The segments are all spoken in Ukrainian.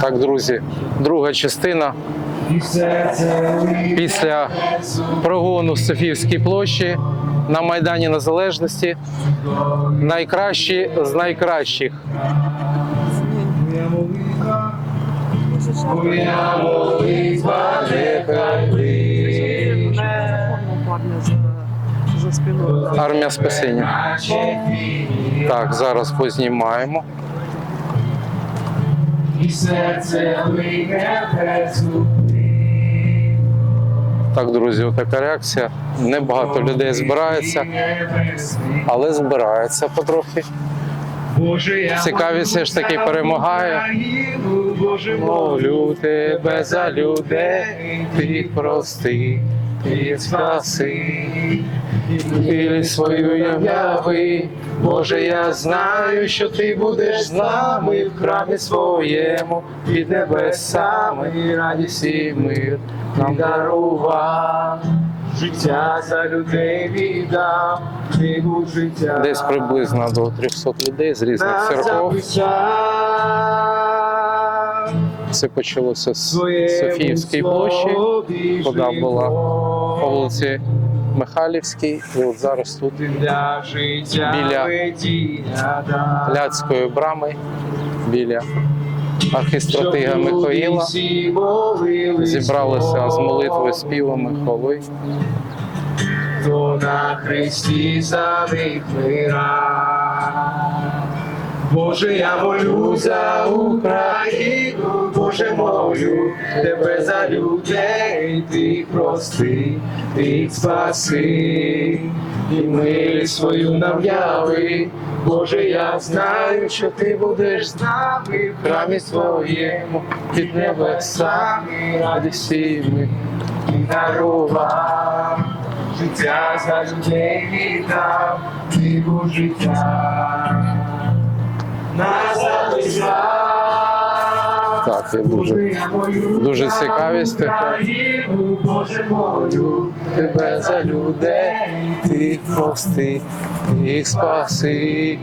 Так, друзі, друга частина після прогону з Софіївській площі на Майдані Незалежності. Найкращі з найкращих. Армія спасіння. Так, зараз познімаємо. І серце лине без Так, друзі, отака реакція. Небагато людей збирається, але збирається потрохи. Боже, Цікавість все ж таки перемагає. Боже, Молю тебе за людей, ти прости, ти спаси, Білі свою являви, Боже, я знаю, що ти будеш з нами в храмі своєму, під небесами, радість і мир нам дарував. життя за людей віддам, книгу життя. Десь приблизно до 300 людей з різних церков. Це почалося з Софіївської площі, куди була по вулиці Михайлівській, і от зараз тут Біля. Ляцької брами біля архістратига Михаїла. Зібралися з молитви, співами, хвали. хто на Христі за. Боже, я молю за Україну, Боже, молю тебе за людей, ти прости, ти спаси, і милість свою нам. Боже, я знаю, що ти будеш з нами в храмі своєму, під небесами і ми дарував. Життя за людей віддав, книгу життя. Нас записав. Так, дуже дуже така. Україну, Боже молю, Тебе за людей, ти прости, їх спаси,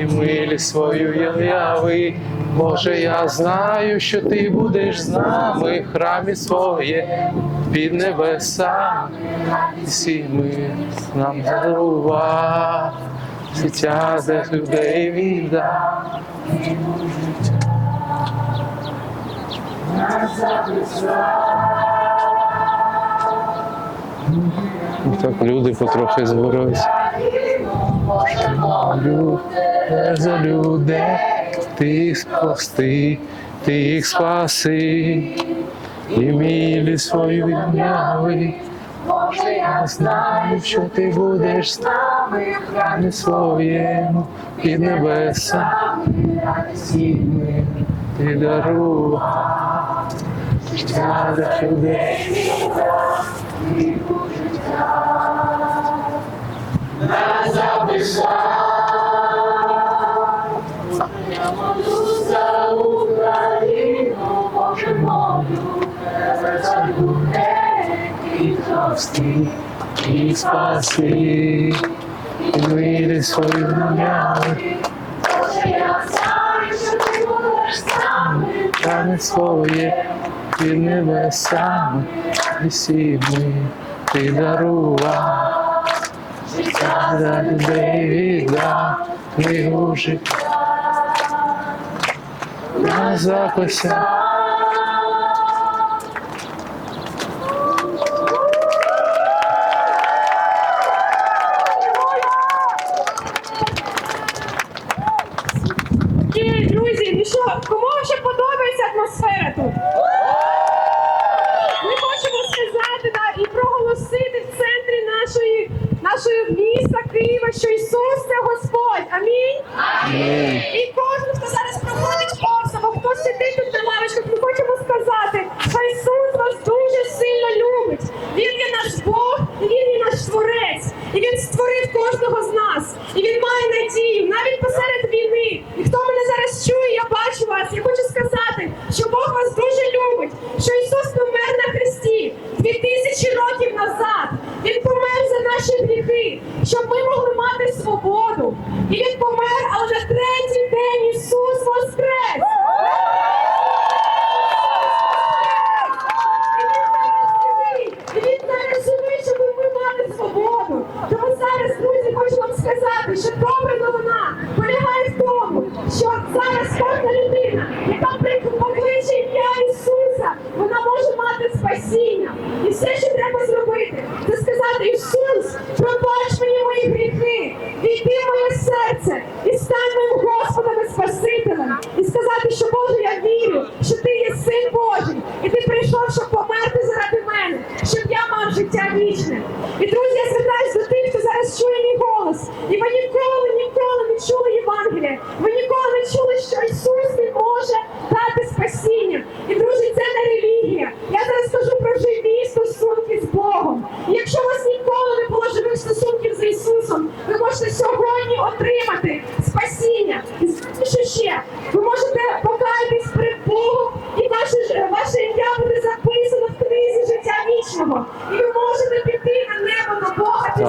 і милість свою являви. Боже, я знаю, що ти будеш з нами храмі своє, під небесами, всі ми нам дарував, життя за людей віддав. Так люди потрохи збираються. За людей, ти їх спасти, ти їх спаси, і мілі свою відняви. Боже, я знаю, що ти будеш з нами в храмі своєму, під небесами, радості мир ти дарував. Життя для людей. Прости і спаси, і мири свою нам'яли. Рани своє під небесами, і всі ми ти дарував. Життя за людей віддав, книгу. На записах. І, друзі, ну що, кому ще подобається атмосфера тут? Ми хочемо сказати да, і проголосити в центрі нашої, нашої міста Києва, що Ісус це Господь. Амінь. І кожен, хто зараз проходить повз, або хто сидить тут на лавочках, ми хочемо сказати, що Ісус вас дуже сильно любить. Він є наш Бог, і Він є наш Творець. І Він створив кожного з нас. І Він має надію навіть посеред війни. І хто мене зараз чує, я бачу вас. Я хочу сказати, що Бог вас дуже любить, що Ісус помер моїм Господом і Спасителем і сказати, що Боже, я вірю, що ти є син Божий, і ти прийшов, щоб померти заради мене, щоб я мав життя вічне. І друзі, я звертаюся до тих, хто зараз чує мій голос. І ви ніколи, ніколи не чули Євангелія. Ви ніколи не чули, що Ісус не може.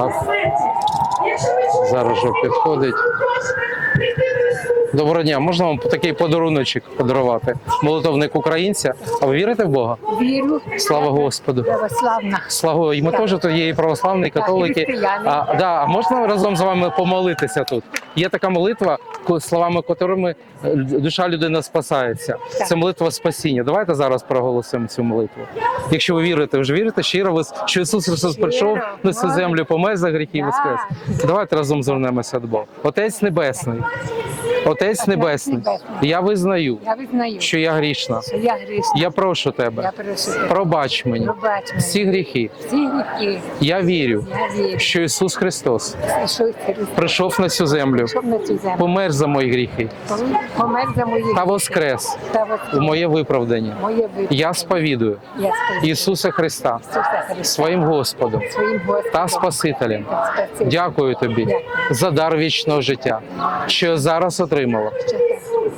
Так. Зараз вже підходить. Доброго дня, можна вам такий подаруночок подарувати? Молитовник українця. А ви вірите в Бога? Вірю. Слава Господу. Православна. Слава, і ми теж тут є і православні, і католики. А, да, можна разом з вами помолитися тут? Є така молитва, словами котрими е, душа людини спасається. Так. Це молитва спасіння. Давайте зараз проголосимо цю молитву. Якщо ви вірите, ви ж вірите щиро, ви, що Ісус Христос прийшов на цю землю, помер за гріхи і воскрес. Давайте разом звернемося до Бога. Отець Небесний, Отець Небесний, я визнаю, Я визнаю, що я грішна. що я грішна. Я прошу Я тебе, прошу тебе. пробач мені Пробач мені. всі гріхи. Всі гріхи. Я вірю, Я вірю. що Ісус Христос Що Христос прийшов на цю землю, на цю землю. помер за мої гріхи Помер за мої та воскрес Та у моє виправдання. Моє виправдання. Я сповідую Я спасибі. Ісуса Христа Ісуса Христа. своїм Господом Своїм Господом. та Спасителем. та Спасителем. Дякую тобі Дякую. за дар вічного життя, що зараз отримала.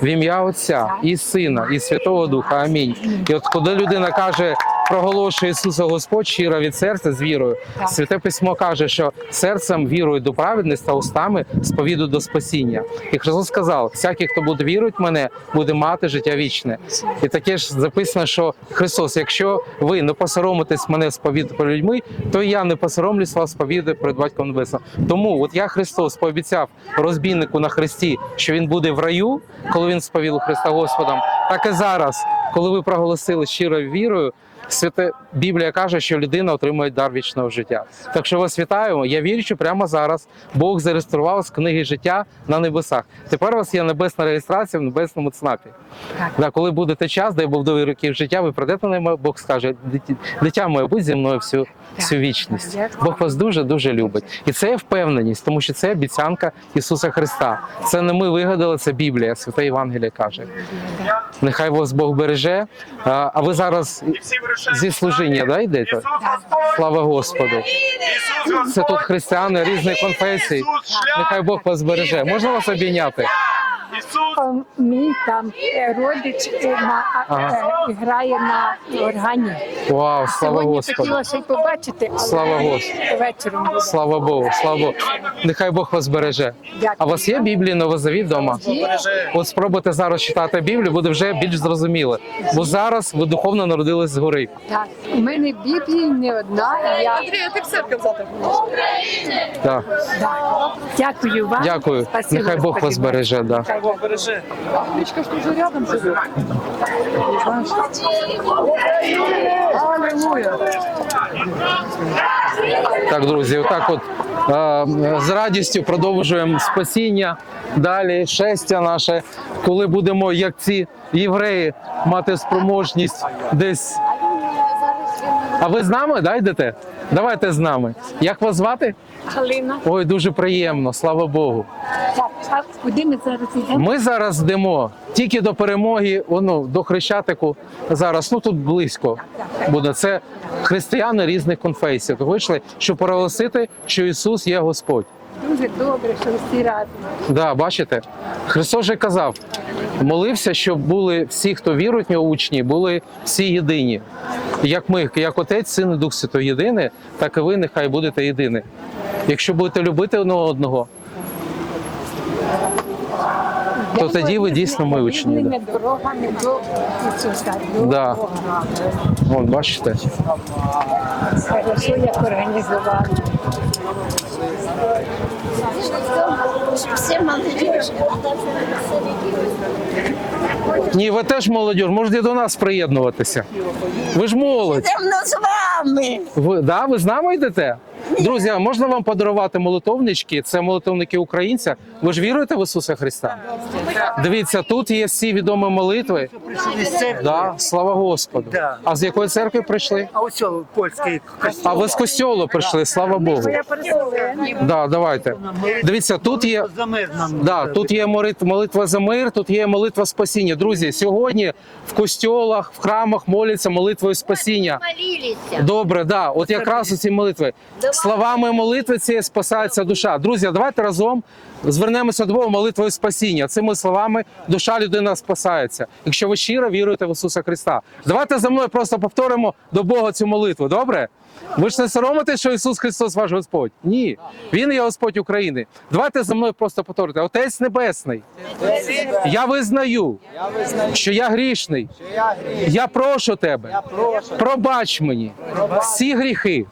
В ім'я Отця і Сина, і Святого Духа. Амінь. І от коли людина каже, проголошує Ісуса Господь щиро від серця з вірою, Так. святе письмо каже, що серцем вірою до праведності та устами сповіду до спасіння. І Христос сказав: всякий, хто буде вірувати в мене, буде мати життя вічне. І таке ж записано, що Христос, якщо ви не посоромитесь мене сповідати перед людьми, то і я не посоромлюсь вас сповідати перед батьком небесним. Тому, от я Христос пообіцяв розбійнику на хресті, що він буде в раю, коли він сповів Христа Господом, так і зараз, коли ви проголосили щирою вірою. Святе Біблія каже, що людина отримує дар вічного життя. Так що вас вітаємо. Я вірю, що прямо зараз Бог зареєстрував з книги життя на небесах. Тепер у вас є небесна реєстрація в небесному ЦНАПі. Так. Да, коли будете час, дай Бог довгі років життя, ви прийдете на небо, Бог скаже, «Дитя- дитя моє, будь зі мною всю, всю вічність. Бог вас дуже дуже любить. І це є впевненість, тому що це обіцянка Ісуса Христа. Це не ми вигадали, це Біблія, святе Євангеліє каже. Нехай вас Бог береже. А а ви зараз зі служіння да, йдете? Слава Господу. Це тут християни різних конфесій. Нехай Бог вас береже. Можна вас обійняти? Мій там е, родич е, на, Ага. е, грає на органі. Вау, слава Сьогодні Господу. хотілося й побачити, але Слава Господу. вечором буде. Слава Богу, слава Богу. Нехай Бог вас береже. Дякую. А у вас є Біблія Новозавіт вдома? От спробуйте зараз читати Біблію, буде вже більш зрозуміло. Бо зараз ви духовно народились згори. Так, у мене Біблії не одна. Я Андрій, а ти в церкві завтра? Так. да. дякую вам. Дякую. Спасибо, Нехай Бог вас Господи. береже. Да. Бог Бережи. Річка ж тут вже рядом живе. Так, друзі, отак от е, з радістю продовжуємо спасіння. Далі шестя наше, коли будемо, як ці євреї, мати спроможність десь. А ви з нами да, йдете? Давайте з нами. Як вас звати? Галина. Ой, дуже приємно, слава Богу. Так, а куди ми зараз йдемо? Ми зараз йдемо тільки до перемоги, ну, до Хрещатику. Зараз, ну тут близько буде. Це християни різних конфесій. Вийшли, щоб проголосити, що Ісус є Господь. Дуже добре, що всі разом. Да, бачите, Христос же казав, молився, щоб були всі, хто вірують в нього учні, були всі єдині. Як ми, як Отець, Син і Дух Святой єдині, так і ви нехай будете єдині. Якщо будете любити одне одного, То тоді ви дійсно мої учні, Да. Бога. от бачите. Хорошо, як організували. Молодежь. Ні, ви теж молодь, можете до нас приєднуватися. Ви ж молодь. Давно з вами. Ви, да, ви з нами йдете? Друзі, а можна вам подарувати молитовнички? Це молитовники українця. Ви ж віруєте в Ісуса Христа? Дивіться, тут є всі відомі молитви. Да, слава Господу. А з якої церкви прийшли? А ось цього польський костюм. А ви з костьолу прийшли, слава Богу. Да, давайте. Дивіться, тут є. За мир. Да, тут є молит- молитва за мир, тут є молитва спасіння. Друзі, сьогодні в костьолах, в храмах моляться молитвою спасіння. Добре, да. От якраз у ці молитви. Словами молитви цієї спасається душа. Друзі, давайте разом звернемося до Бога молитвою спасіння. Цими словами душа людина спасається. Якщо ви щиро віруєте в Ісуса Христа. Давайте за мною просто повторимо до Бога цю молитву. Добре? Ви ж не соромитесь, що Ісус Христос ваш Господь? Ні. Він є Господь України. Давайте за мною просто повторити. Отець Небесний. Я визнаю, що я грішний. Я прошу тебе. Пробач мені всі гріхи.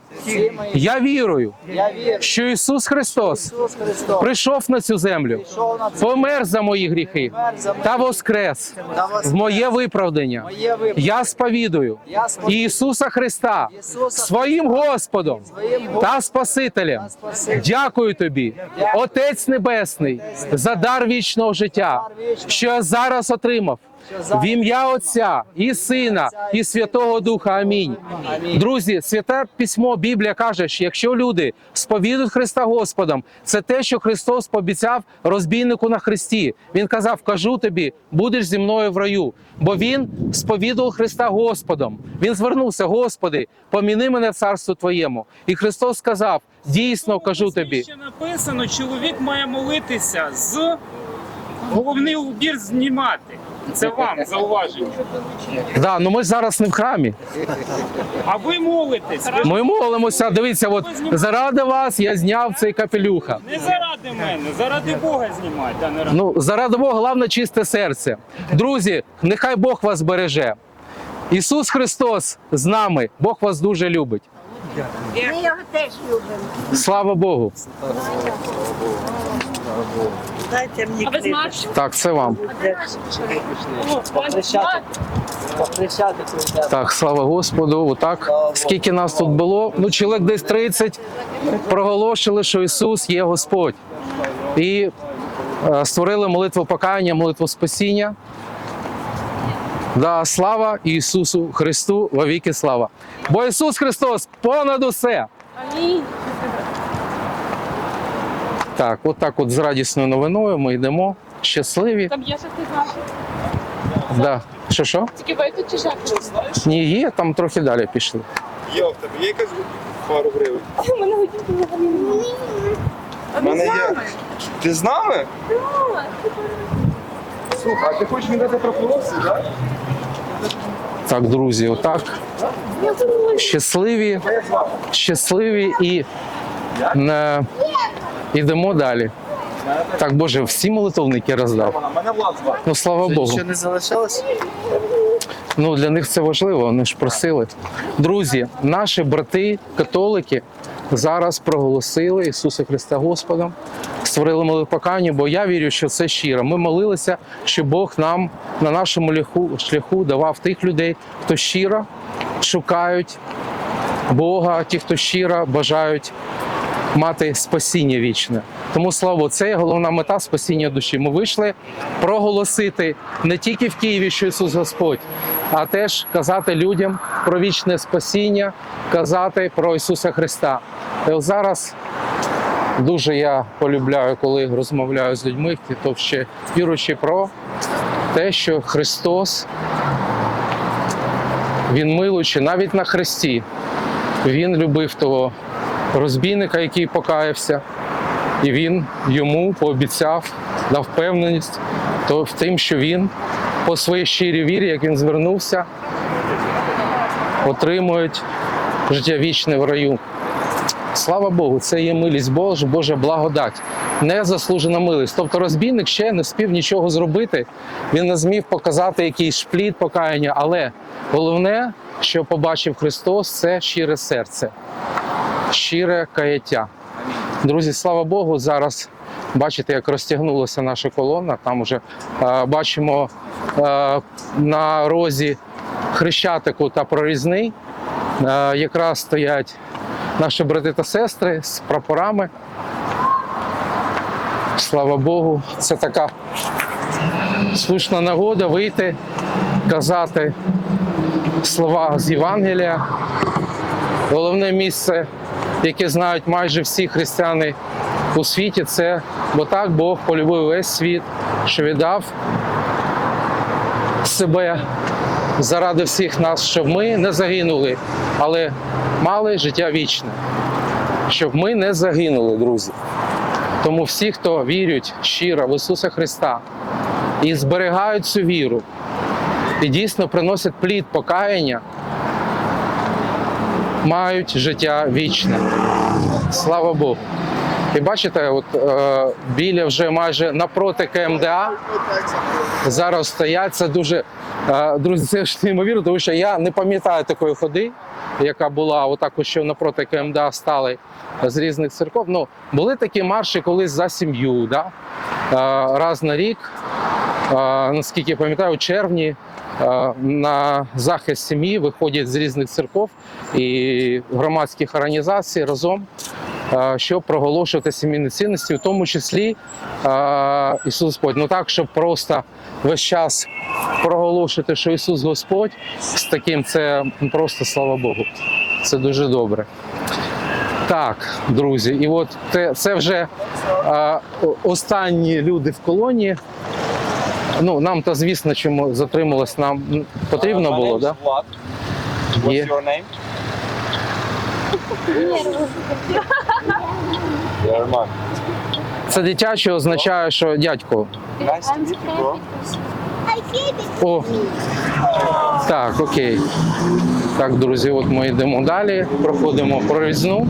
Я вірую, що Ісус Христос прийшов на цю землю, помер за мої гріхи та воскрес в моє виправдання. Я сповідую Ісуса Христа своїм Господом та Спасителем. Дякую тобі, Отець Небесний, за дар вічного життя, що я зараз отримав. В ім'я Отця і Сина, і Святого Духа. Амінь. Друзі, святе письмо Біблія каже, що якщо люди сповідують Христа Господом, це те, що Христос пообіцяв розбійнику на Христі. Він казав: кажу тобі, будеш зі мною в раю. Бо він сповідував Христа Господом. Він звернувся, Господи, поміни мене в царство Твоєму. І Христос сказав: дійсно кажу тобі. Ще написано, чоловік має молитися з головний убір знімати. Це вам зауваження. Да, ну ми ж зараз не в храмі. А ви молитесь. Ви Ми молимося. Дивіться, от заради вас я зняв цей капелюха. не заради мене, заради Бога не ради. Ну, заради Бога, головне чисте серце. Друзі, нехай Бог вас береже. Ісус Христос з нами. Бог вас дуже любить. Ми його теж любимо. Слава Богу. Дайте мені А ви? Так, це вам. Так, слава Господу. Отак. Скільки нас тут було? Ну, чоловік десь 30 проголошили, що Ісус є Господь. І е, створили молитву покаяння, молитву спасіння. Да, слава Ісусу Христу, вовіки слава. Бо Ісус Христос понад усе. Амінь. Так, от так от з радісною новиною ми йдемо. Щасливі. Там є ще ти знаєш. Да. Що що? Тільки ви тут чи ще? Ні, є, там трохи далі пішли. Є в тебе є якась пару гривень? У мене годинку У мене є. Ти з нами? Слухай, а ти хочеш мені дати пропорції, так? Так, друзі, отак. Щасливі, щасливі і не... йдемо далі. Так, Боже, всі молитовники роздав. Ну, слава Богу. не залишалось? Ну, для них це важливо, вони ж просили. Друзі, наші брати, католики, зараз проголосили Ісуса Христа Господом, створили молитву бо я вірю, що це щиро. Ми молилися, що Бог нам на нашому шляху давав тих людей, хто щиро шукають Бога, ті, хто щиро бажають мати спасіння вічне. Тому слава це є головна мета спасіння душі. Ми вийшли проголосити не тільки в Києві, що Ісус Господь, а теж казати людям про вічне спасіння, казати про Ісуса Христа. От зараз дуже я полюбляю, коли розмовляю з людьми, то ще віруючи про те, що Христос, Він милуючи навіть на хресті, Він любив того розбійника, який покаявся, і він йому пообіцяв, дав впевненість то в тим, що він по своїй щирій вірі, як він звернувся, отримують життя вічне в раю. Слава Богу, це є милість Божа, Божа благодать, незаслужена милість. Тобто розбійник ще не спів нічого зробити, він не зміг показати якийсь шпліт покаяння, але головне, що побачив Христос, це щире серце, щире каяття. Друзі, слава Богу, зараз бачите, як розтягнулася наша колона. Там вже е, бачимо е, на розі хрещатику та прорізний. Е, якраз стоять наші брати та сестри з прапорами. Слава Богу, це така слушна нагода вийти, казати слова з Євангелія. Головне місце, яке знають майже всі християни у світі, це бо так Бог полюбив весь світ, що віддав себе заради всіх нас, щоб ми не загинули, але мали життя вічне. Щоб ми не загинули, друзі. Тому всі, хто вірять щиро в Ісуса Христа і зберігають цю віру, і дійсно приносять плід покаяння, мають життя вічне. Слава Богу. І бачите, от е, біля вже майже напроти КМДА зараз стоять. Це дуже е, друзі, це ж неймовірно, тому що я не пам'ятаю такої ходи, яка була отак, що напроти КМДА стали з різних церков. Ну, були такі марші колись за сім'ю, да? е, раз на рік. Наскільки я пам'ятаю, у червні на захист сім'ї виходять з різних церков і громадських організацій разом, щоб проголошувати сімейні цінності, в тому числі Ісус Господь. Ну так, щоб просто весь час проголошувати, що Ісус Господь з таким це просто слава Богу. Це дуже добре. Так, друзі, і от це, вже останні люди в колонії. Ну, нам то звісно, чому затрималось, нам потрібно було, так? Влад. Да? Your name? Ярман. Це дитяче означає, що дядько. Nice to meet you, bro. О, так, окей. Так, друзі, от ми йдемо далі, проходимо прорізну.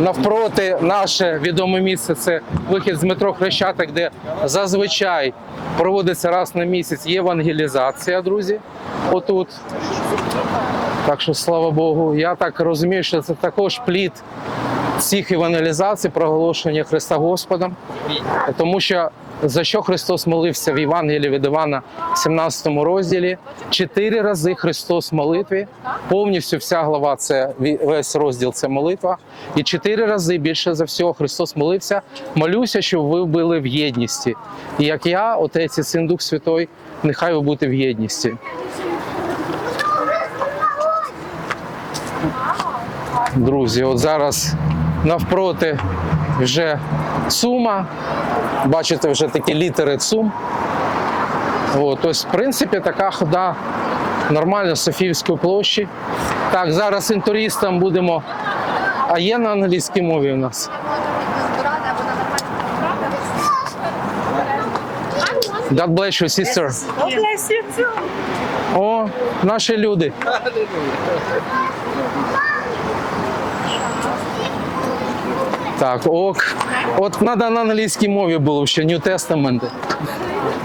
Навпроти наше відоме місце це вихід з метро Хрещатик, де зазвичай проводиться раз на місяць євангелізація, друзі. Отут. Так що, слава Богу, я так розумію, що це також плід цих евангелізацій, проголошення Христа Господом. Тому що за що Христос молився в Євангелії від Івана, 17 розділі, чотири рази Христос молитві, повністю вся глава це весь розділ це молитва. І чотири рази більше за всього Христос молився. Молюся, щоб ви були в єдності. І як я, Отець і Син Дух Святой, нехай ви будете в єдності. Друзі, от зараз навпроти вже сума. Бачите, вже такі літери ЦУМ. От, тобто, в принципі, така хода нормальна з Софіївської площі. Так, зараз інтуристам будемо. А є на англійській мові у нас? God bless you, sister. О, наші люди. Так, ок. От треба на англійській мові було ще New Testament.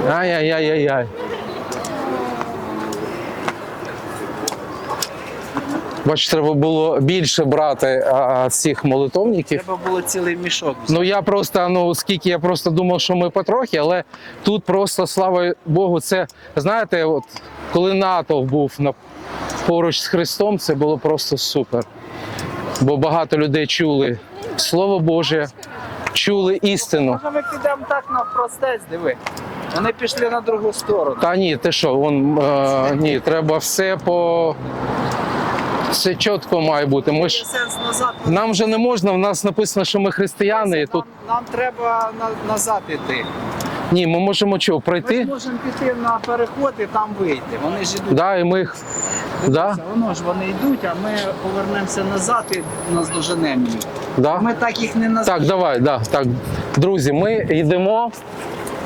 Ай-яй-яй-яй-яй. Бач, треба було більше брати а, цих молитовників. Треба було цілий мішок. Ну я просто, ну скільки я просто думав, що ми потрохи, але тут просто слава Богу, це знаєте, от коли НАТО був на поруч з Христом, це було просто супер. Бо багато людей чули Слово Боже, чули істину. Може ми підемо так на простець, диви. Вони пішли на другу сторону. Та ні, ти що, вон, е, ні, треба все по. Все чітко має бути. Ми ж нам же не можна. В нас написано, що ми християни. І тут Нам, нам треба на, назад іти. Ні, ми можемо чого Ми можемо піти на переход і там вийти. Вони ж ідуть. Да, і ми їх- да, Воно ж вони йдуть, а ми повернемося назад і наздоженемо їх. да. Ми так їх не назад. Так, давай, да, так. Друзі, ми йдемо.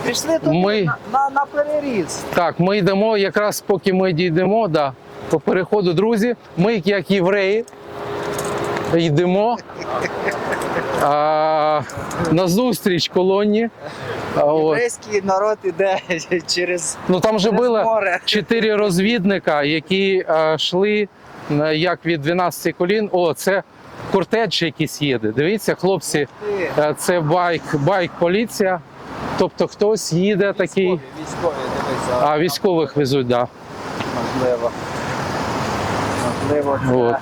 Пішли туди Ми- на, на, на переріз. Так, ми йдемо, якраз поки ми дійдемо, да, по переходу, друзі, ми, як євреї, йдемо а, на зустріч колоні. А, от. Єврейський народ іде через Ну там же через було море. чотири розвідника, які йшли як від 12 колін. О, це кортедж якийсь їде. Дивіться, хлопці, це байк, байк поліція. Тобто хтось їде такий, Військові, військові, а військових везуть, да. Можливо. Можливо, це От.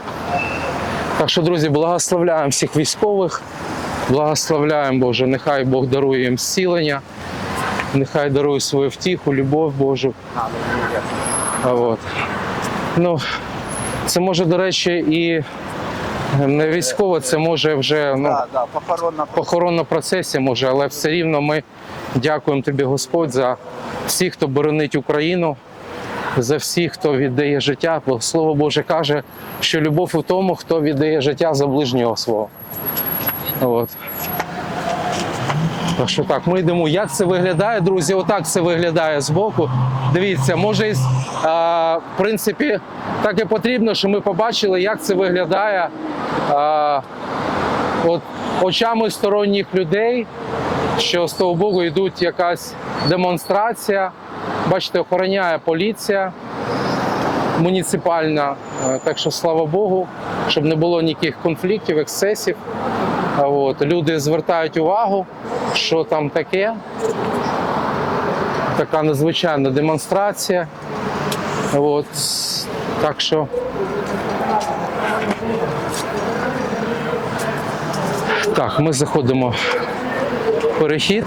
Так що, друзі, благословляємо всіх військових, благословляємо Боже, нехай Бог дарує їм зцілення, нехай дарує свою втіху, любов Божу. А от. Ну, це може, до речі, і не військово, це може вже ну, похоронна процесія може, але все рівно ми дякуємо тобі, Господь, за всіх, хто боронить Україну, за всіх, хто віддає життя. Бо Слово Боже каже, що любов у тому, хто віддає життя за ближнього свого. От. Так що так, ми йдемо. Як це виглядає, друзі? Отак це виглядає збоку. Дивіться, може, в принципі, так і потрібно, що ми побачили, як це виглядає. А, от очами сторонніх людей, що з того боку йдуть якась демонстрація. Бачите, охороняє поліція муніципальна. Е, Так що слава Богу, щоб не було ніяких конфліктів, ексцесів. От, люди звертають увагу, що там таке. Така надзвичайна демонстрація. От, так що Так, ми заходимо перехід.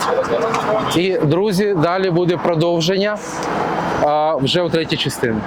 І, друзі, далі буде продовження а, вже у третій частині.